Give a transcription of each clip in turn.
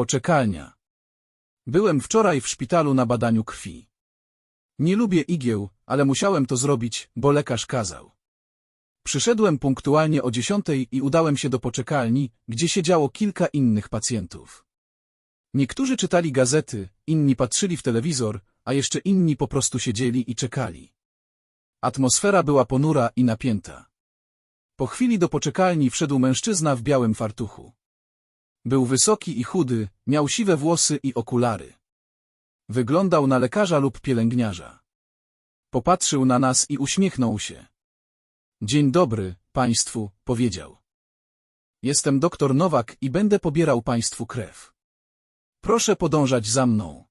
Poczekalnia. Byłem wczoraj w szpitalu na badaniu krwi. Nie lubię igieł, ale musiałem to zrobić, bo lekarz kazał. Przyszedłem punktualnie o dziesiątej i udałem się do poczekalni, gdzie siedziało kilka innych pacjentów. Niektórzy czytali gazety, inni patrzyli w telewizor, a jeszcze inni po prostu siedzieli i czekali. Atmosfera była ponura i napięta. Po chwili do poczekalni wszedł mężczyzna w białym fartuchu. Był wysoki i chudy, miał siwe włosy i okulary. Wyglądał na lekarza lub pielęgniarza. Popatrzył na nas i uśmiechnął się. Dzień dobry, państwu, powiedział. Jestem doktor Nowak i będę pobierał państwu krew. Proszę podążać za mną.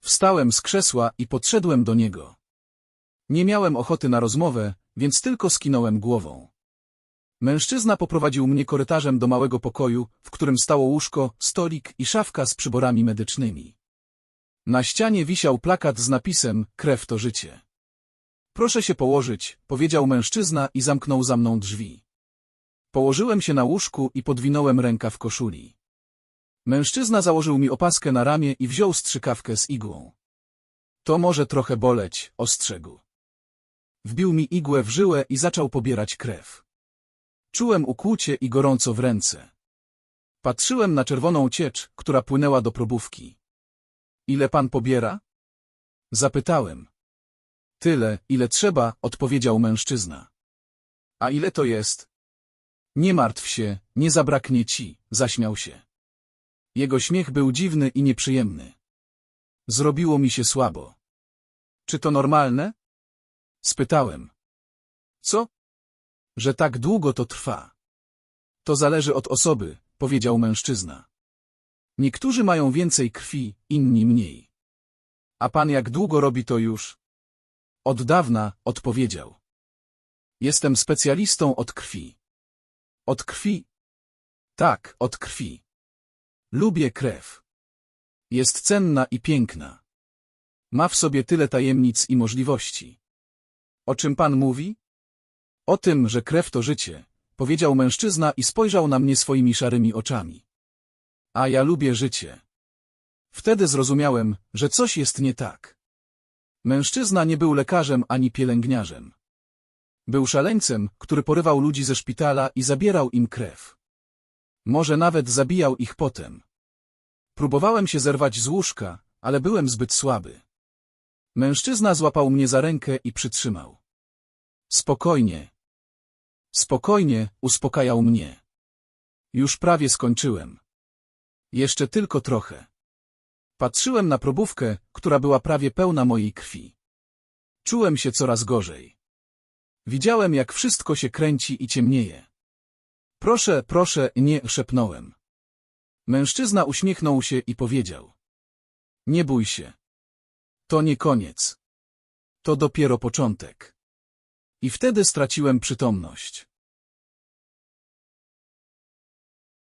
Wstałem z krzesła i podszedłem do niego. Nie miałem ochoty na rozmowę, więc tylko skinąłem głową. Mężczyzna poprowadził mnie korytarzem do małego pokoju, w którym stało łóżko, stolik i szafka z przyborami medycznymi. Na ścianie wisiał plakat z napisem Krew to życie. Proszę się położyć, powiedział mężczyzna i zamknął za mną drzwi. Położyłem się na łóżku i podwinąłem ręka w koszuli. Mężczyzna założył mi opaskę na ramię i wziął strzykawkę z igłą. To może trochę boleć, ostrzegł. Wbił mi igłę w żyłę i zaczął pobierać krew. Czułem ukłucie i gorąco w ręce. Patrzyłem na czerwoną ciecz, która płynęła do probówki. Ile pan pobiera? Zapytałem. Tyle, ile trzeba, odpowiedział mężczyzna. A ile to jest? Nie martw się, nie zabraknie ci, zaśmiał się. Jego śmiech był dziwny i nieprzyjemny. Zrobiło mi się słabo. Czy to normalne? Spytałem. Co? Że tak długo to trwa. To zależy od osoby, powiedział mężczyzna. Niektórzy mają więcej krwi, inni mniej. A pan jak długo robi to już? Od dawna, odpowiedział. Jestem specjalistą od krwi. Od krwi? Tak, od krwi. Lubię krew. Jest cenna i piękna. Ma w sobie tyle tajemnic i możliwości. O czym pan mówi? O tym, że krew to życie, powiedział mężczyzna i spojrzał na mnie swoimi szarymi oczami. A ja lubię życie. Wtedy zrozumiałem, że coś jest nie tak. Mężczyzna nie był lekarzem ani pielęgniarzem. Był szaleńcem, który porywał ludzi ze szpitala i zabierał im krew. Może nawet zabijał ich potem. Próbowałem się zerwać z łóżka, ale byłem zbyt słaby. Mężczyzna złapał mnie za rękę i przytrzymał. Spokojnie. Spokojnie, uspokajał mnie. Już prawie skończyłem. Jeszcze tylko trochę. Patrzyłem na probówkę, która była prawie pełna mojej krwi. Czułem się coraz gorzej. Widziałem, jak wszystko się kręci i ciemnieje. Proszę, proszę, nie, szepnąłem. Mężczyzna uśmiechnął się i powiedział. Nie bój się. To nie koniec. To dopiero początek. I wtedy straciłem przytomność.